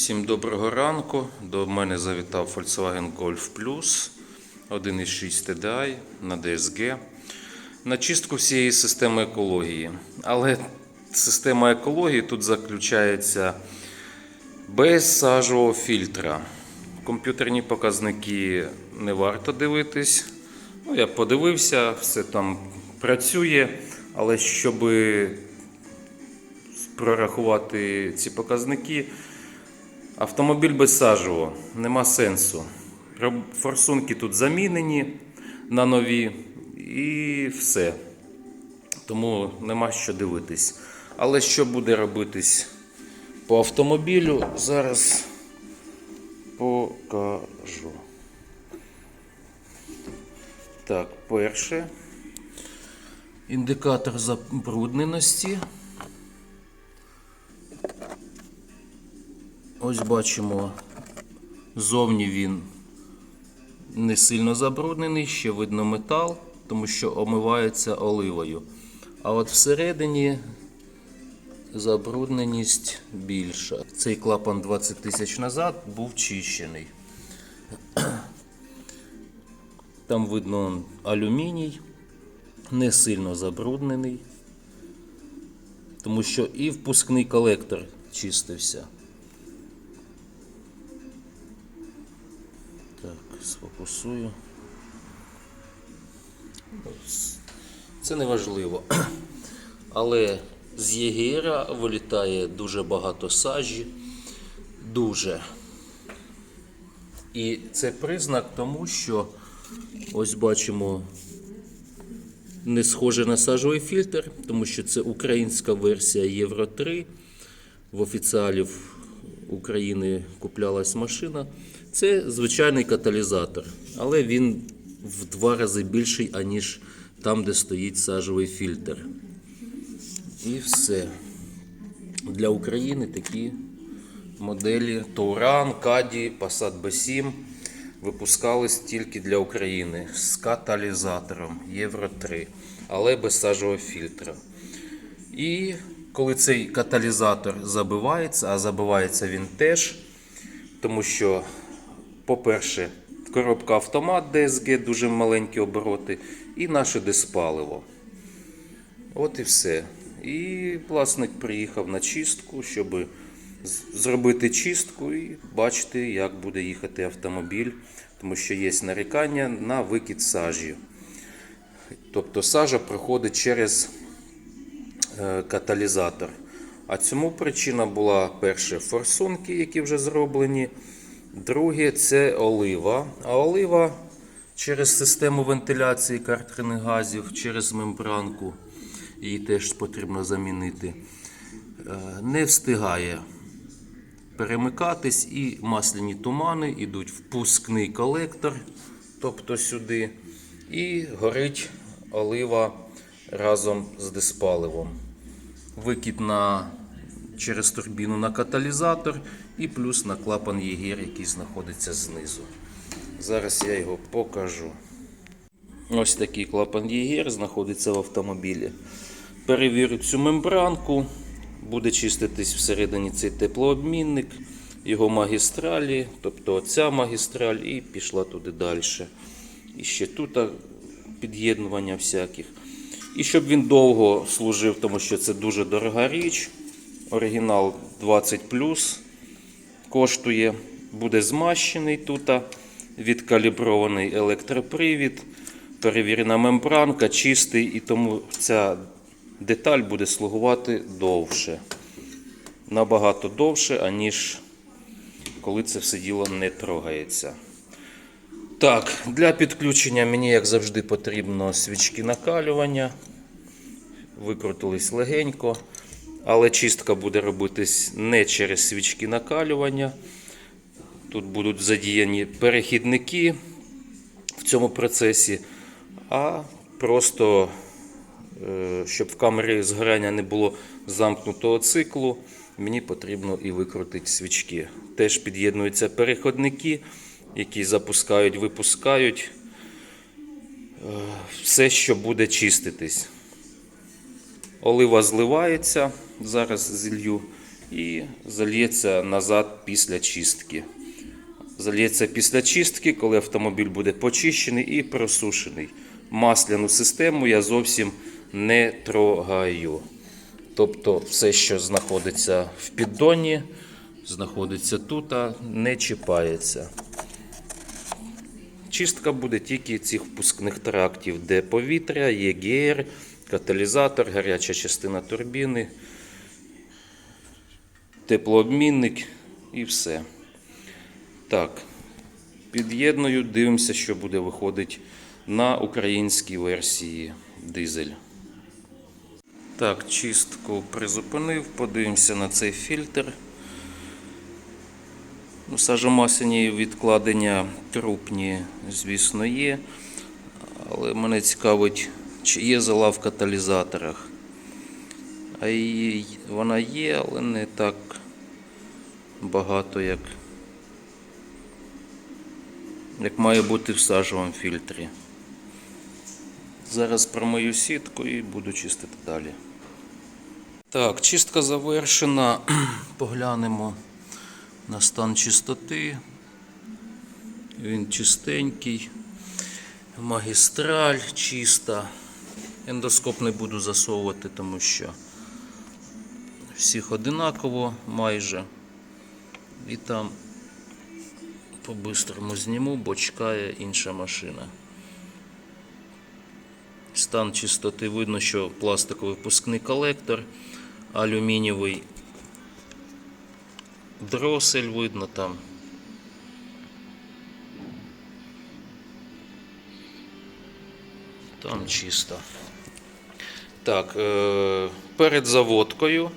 Всім доброго ранку. До мене завітав Volkswagen Golf Plus 1.6 TDI на DSG на чистку всієї системи екології. Але система екології тут заключається без сажового фільтра. Комп'ютерні показники не варто дивитись. Ну, я подивився, все там працює, але щоб прорахувати ці показники, автомобіль без сажового, нема сенсу. Форсунки тут замінені на нові і все. Тому нема що дивитись. Але що буде робитись по автомобілю, зараз покажу. Так, перше. Індикатор забрудненості. Ось бачимо, зовні він не сильно забруднений, ще видно метал, тому що омивається оливою. А от всередині забрудненість більша. Цей клапан 20 тисяч назад був чищений. Там видно алюміній, не сильно забруднений, тому що і впускний колектор чистився. Сфокусую. Це не важливо. Але з ЄГРа вилітає дуже багато сажі. Дуже. І це признак тому, що ось бачимо не схоже на сажовий фільтр, тому що це українська версія Євро 3. В офіціалів України куплялась машина. Це звичайний каталізатор, але він в два рази більший, аніж там, де стоїть сажовий фільтр. І все. Для України такі моделі Тауран, Каді, Passat B7 випускались тільки для України з каталізатором Євро 3, але без сажового фільтра. І коли цей каталізатор забивається, а забивається він теж, тому що, по-перше, коробка автомат DSG, дуже маленькі обороти, і наше диспаливо. От і все. І власник приїхав на чистку, щоб зробити чистку і бачити, як буде їхати автомобіль, тому що є нарікання на викид сажі. Тобто сажа проходить через е, каталізатор. А цьому причина була перше форсунки, які вже зроблені. Друге це олива. А олива через систему вентиляції картерних газів, через мембранку, її теж потрібно замінити, е, не встигає перемикатись і масляні тумани йдуть в впускний колектор, тобто сюди, і горить олива разом з диспаливом. Викид на, через турбіну на каталізатор і плюс на клапан ЄГР, який знаходиться знизу. Зараз я його покажу. Ось такий клапан ЄГР знаходиться в автомобілі. Перевірю цю мембранку. Буде чиститись всередині цей теплообмінник, його магістралі, тобто ця магістраль, і пішла туди далі. І ще тут під'єднування всяких. І щоб він довго служив, тому що це дуже дорога річ. Оригінал 20 коштує, буде змащений тут, відкалібрований електропривід, перевірена мембранка, чистий, і тому ця деталь буде слугувати довше. Набагато довше, аніж коли це все діло не трогається. Так, для підключення мені, як завжди, потрібно свічки накалювання. Викрутились легенько. Але чистка буде робитись не через свічки накалювання. Тут будуть задіяні перехідники в цьому процесі, а просто, е, щоб в камері згоряння не було замкнутого циклу, мені потрібно і викрутити свічки. Теж під'єднуються переходники, які запускають, випускають е, все, що буде чиститись. Олива зливається, зараз зілью і зальється назад після чистки. Зальється після чистки, коли автомобіль буде почищений і просушений. Масляну систему я зовсім не трогаю. Тобто все, що знаходиться в піддоні, знаходиться тут, а не чіпається. Чистка буде тільки цих впускних трактів, де повітря, ЄГР, каталізатор, гаряча частина турбіни, теплообмінник і все. Так, під'єдную, дивимося, що буде виходити на українській версії дизель. Так, чистку призупинив, подивимося на цей фільтр. Ну, Сажомасляні відкладення трупні, звісно, є. Але мене цікавить, чи є зала в каталізаторах. А її, вона є, але не так багато, як, як має бути в сажовому фільтрі. Зараз промию сітку і буду чистити далі. Так, чистка завершена. Поглянемо на стан чистоти. Він чистенький. Магістраль чиста. Ендоскоп не буду засовувати, тому що всіх одинаково майже. І там по-бистрому зніму, бо чекає інша машина. Стан чистоти видно, що пластиковий впускний колектор, алюмінієвий дросель видно там. Там чисто. Так, е, перед заводкою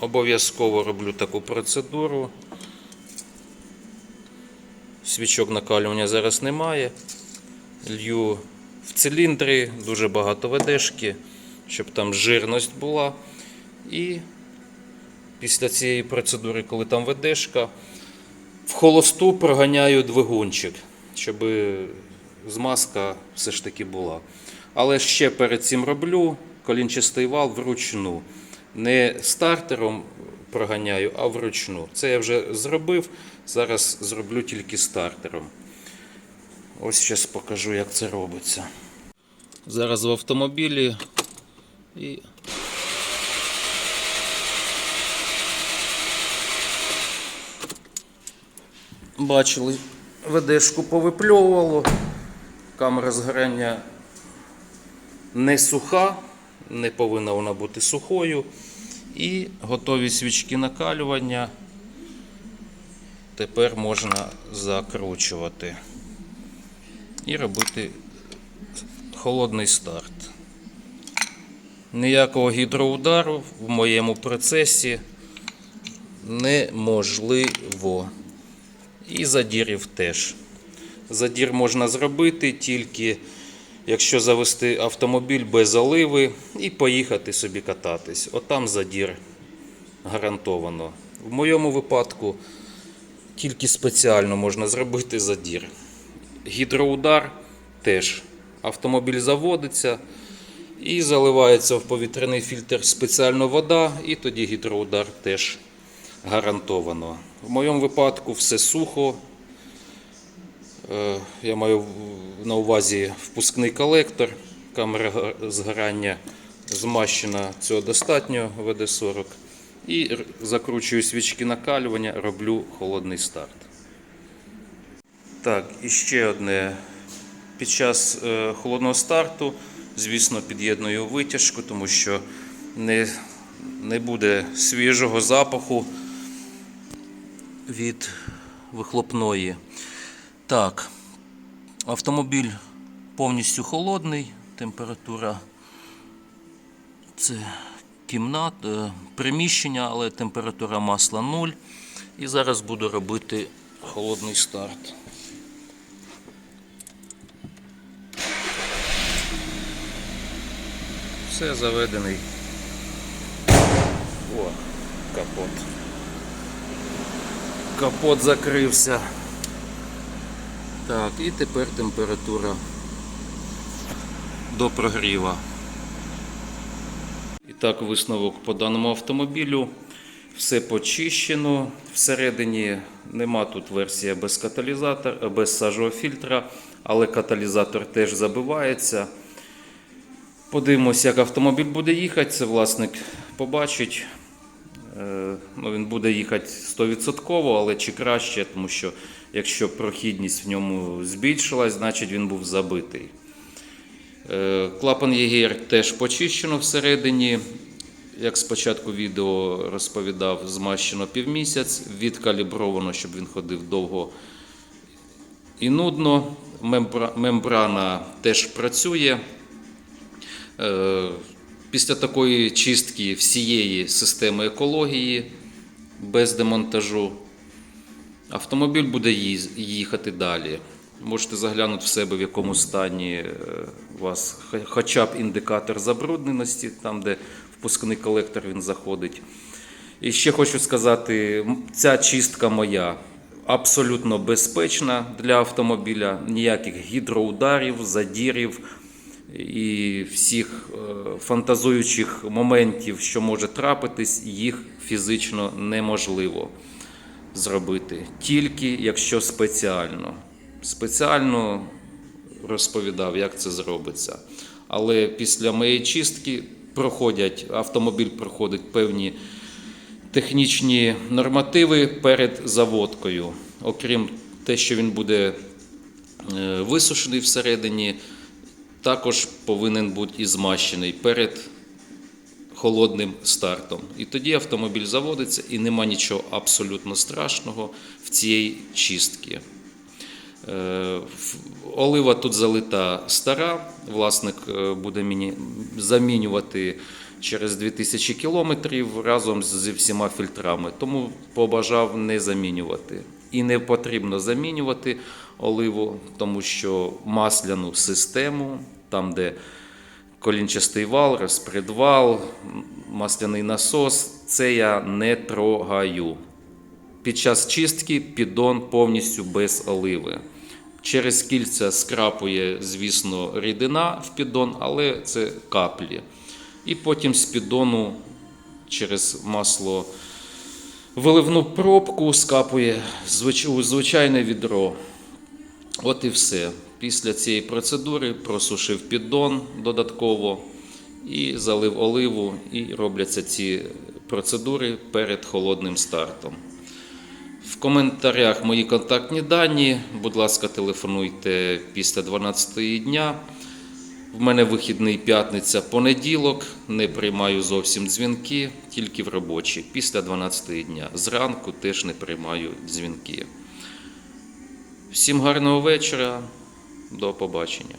обов'язково роблю таку процедуру. Свічок накалювання зараз немає. Лью в циліндри, дуже багато ведешки, щоб там жирність була. І після цієї процедури, коли там ведешка, в холосту проганяю двигунчик, щоб змазка все ж таки була. Але ще перед цим роблю колінчастий вал вручну. Не стартером проганяю, а вручну. Це я вже зробив. Зараз зроблю тільки стартером. Ось зараз покажу, як це робиться. Зараз в автомобілі і бачили, ведешку повипльовувало, камера згорання не суха, не повинна вона бути сухою. І готові свічки накалювання тепер можна закручувати і робити холодний старт. Ніякого гідроудару в моєму процесі неможливо. І задірів теж. Задір можна зробити тільки якщо завести автомобіль без оливи і поїхати собі кататись. Отам задір гарантовано. В моєму випадку тільки спеціально можна зробити задір. Гідроудар теж. Автомобіль заводиться і заливається в повітряний фільтр спеціально вода, і тоді гідроудар теж гарантовано. В моєму випадку все сухо. Е, Я маю на увазі впускний колектор, камера згорання змащена, цього достатньо ВД-40. І закручую свічки накалювання, роблю холодний старт. Так, і ще одне. Під час е, холодного старту, звісно, під'єдную витяжку, тому що не, не буде свіжого запаху від вихлопної. Так, автомобіль повністю холодний, температура це кімнат, е, приміщення, але температура масла 0. І зараз буду робити холодний старт. Все заведений. О, капот. Капот закрився. Так, і тепер температура до прогріва. І так, висновок по даному автомобілю. Все почищено. Всередині нема тут версія без каталізатора, без сажового фільтра, але каталізатор теж забивається. Подивимося, як автомобіль буде їхати. Це власник побачить. Е, Ну, він буде їхати 100%, але чи краще, тому що якщо прохідність в ньому збільшилась, значить він був забитий. Е, Клапан ЄГР теж почищено всередині. Як спочатку відео розповідав, змащено півмісяць, відкалібровано, щоб він ходив довго і нудно. Мембра- Мембрана теж працює. Після такої чистки всієї системи екології без демонтажу автомобіль буде їхати далі. Можете заглянути в себе, в якому стані е, у вас хоча б індикатор забрудненості, там, де впускний колектор він заходить. І ще хочу сказати, ця чистка моя абсолютно безпечна для автомобіля, ніяких гідроударів, задірів і всіх е, фантазуючих моментів, що може трапитись, їх фізично неможливо зробити. Тільки якщо спеціально. Спеціально розповідав, як це зробиться. Але після моєї чистки проходять, автомобіль проходить певні технічні нормативи перед заводкою. Окрім те, що він буде е, висушений всередині, також повинен бути і змащений перед холодним стартом. І тоді автомобіль заводиться і нема нічого абсолютно страшного в цій чистці. Е, Олива тут залита стара. Власник е, буде замінювати через 2000 кілометрів разом зі всіма фільтрами. Тому побажав не замінювати. І не потрібно замінювати оливу, тому що масляну систему, там, де колінчастий вал, розпредвал, масляний насос, це я не трогаю. Під час чистки піддон повністю без оливи. Через кільця скрапує, звісно, рідина в піддон, але це каплі. І потім з піддону через масло виливну пробку скапує у звичайне відро. От і все. Після цієї процедури просушив піддон додатково і залив оливу, і робляться ці процедури перед холодним стартом. В коментарях мої контактні дані. Будь ласка, телефонуйте після 12 дня. В мене вихідний п'ятниця, понеділок. Не приймаю зовсім дзвінки, тільки в робочі. Після 12 дня. Зранку теж не приймаю дзвінки. Всім гарного вечора. До побачення.